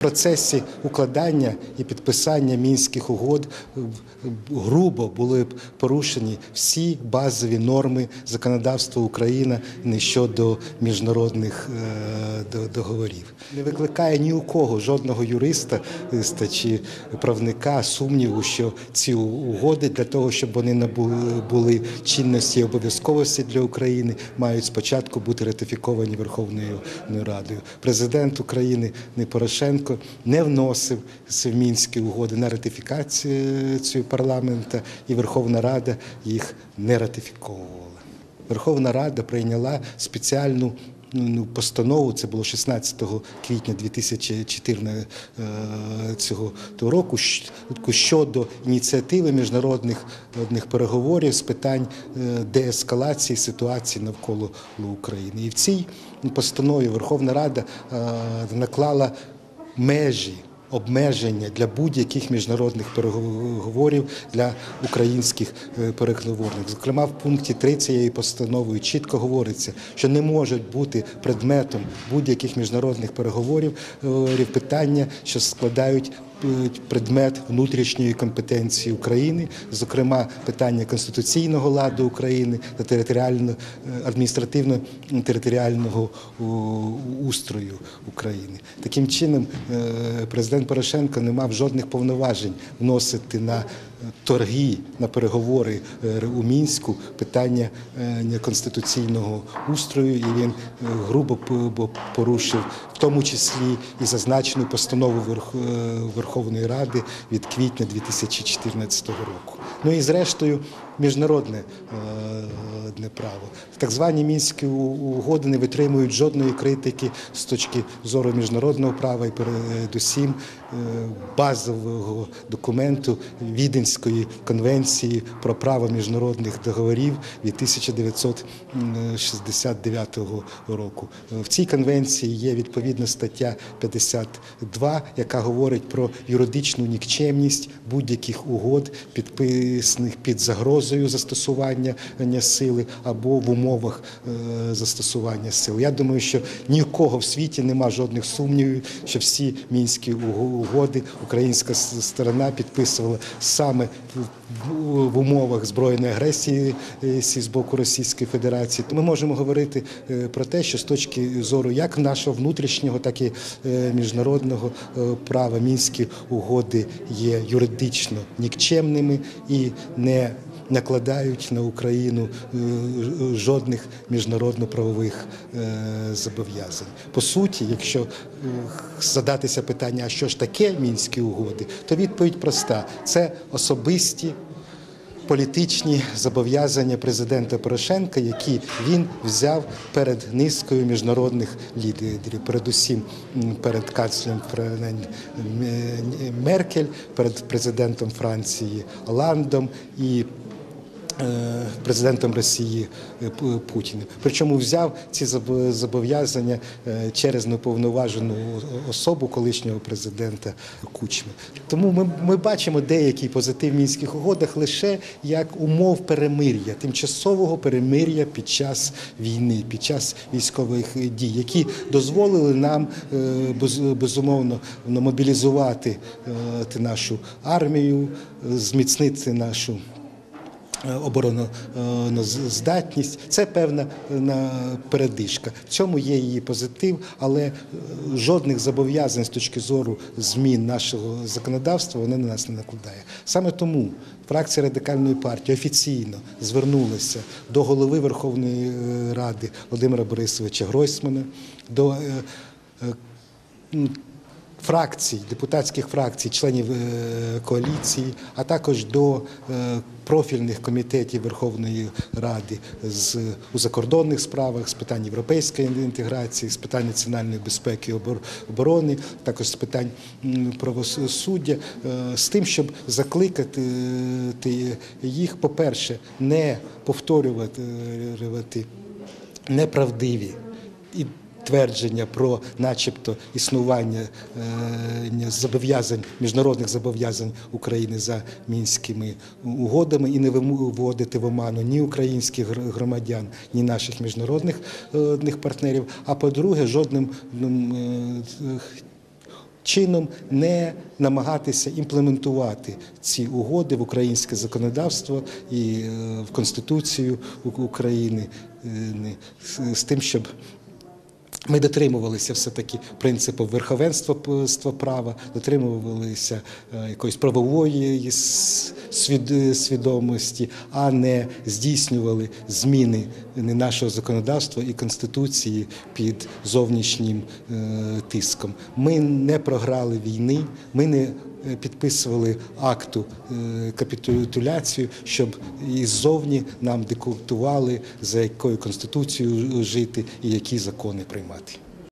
процесі укладання і підписання мінських угод е, грубо були б порушені всі базові норми законодавства України щодо міжнародних е, договорів. Не викликає ні у кого жодного юриста чи правника сумніву, що ці угоди для того, щоб вони набули були чинності і обов'язковості для України, мають спочатку бути ратифіковані Верховною Радою. Президент України не Порошенко не вносив в мінські угоди на ратифікацію парламента, і Верховна Рада їх не ратифіковувала. Верховна Рада прийняла спеціальну ну, постанову, це було 16 квітня 2014 року, щодо ініціативи міжнародних переговорів з питань е, деескалації ситуації навколо України. І в цій постанові Верховна Рада е, наклала межі обмеження для будь-яких міжнародних переговорів для українських е, переговорних. Зокрема, в пункті 3 цієї постанови чітко говориться, що не можуть бути предметом будь-яких міжнародних переговорів е, питання, що складають предмет внутрішньої компетенції України, зокрема питання конституційного ладу України та територіально адміністративно-територіального устрою України. Таким чином, е, президент Порошенко не мав жодних повноважень вносити на торги, на переговори е, у мінську питання е, конституційного устрою, і він е, грубо порушив, в тому числі і зазначену постанову Верх- Верховної Ради від квітня 2014 року. Ну і зрештою міжнародне е, право. Так звані мінські угоди не витримують жодної критики з точки зору міжнародного права і передусім е, базового документу Віденської конвенції про право міжнародних договорів від 1969 року. В цій конвенції є відповідна стаття 52, яка говорить про юридичну нікчемність будь-яких угод, підписаних під загрозою застосування сили або в умовах е, застосування сил. Я думаю, що ні у кого в світі нема жодних сумнівів, що всі мінські угоди українська сторона підписувала саме в- умовах збройної агресії е, з боку Російської Федерації. Ми можемо говорити е, про те, що з точки зору як нашого внутрішнього, так і е, міжнародного е, права мінські угоди є юридично нікчемними і не накладають на Україну е, жодних міжнародно-правових е, зобов'язань. По суті, якщо е, задатися питання, а що ж таке мінські угоди, то відповідь проста: це особисті політичні зобов'язання президента Порошенка, які він взяв перед низкою міжнародних лідерів, передусім перед канцлером Меркель, перед президентом Франції Оландом і президентом Росії е, Путіним. Причому взяв ці зоб- зобов'язання е, через неповноважену особу колишнього президента Кучми. Тому ми, ми бачимо деякі позитив в мінських угодах лише як умов перемир'я, тимчасового перемир'я під час війни, під час військових дій, які дозволили нам е, без- безумовно мобілізувати е, нашу армію, е, зміцнити нашу обороноздатність. Це певна е, передишка. В цьому є її позитив, але е, жодних зобов'язань з точки зору змін нашого законодавства вона на нас не накладає. Саме тому фракція радикальної партії офіційно звернулася до голови Верховної е, Ради Володимира Борисовича Гройсмана, до е, е, фракцій, депутатських фракцій, членів е, коаліції, а також до е, профільних комітетів Верховної Ради з у закордонних справах, з питань європейської інтеграції, з питань національної безпеки і оборони, також з питань правосуддя, е, з тим, щоб закликати їх, по-перше, не повторювати неправдиві і твердження про, начебто, існування е, зобов'язань міжнародних зобов'язань України за мінськими угодами і не вводити в оману ні українських громадян, ні наших міжнародних партнерів. А по-друге, жодним е, чином не намагатися імплементувати ці угоди в українське законодавство і е, в Конституцію України з тим, щоб ми дотримувалися все-таки принципу верховенства права, дотримувалися е, якоїсь правової свідомості, а не здійснювали зміни не нашого законодавства і конституції під зовнішнім е, тиском. Ми не програли війни, ми не е, підписували акту е, капітуляцію, щоб іззовні нам диктували, за якою конституцією жити і які закони приймати.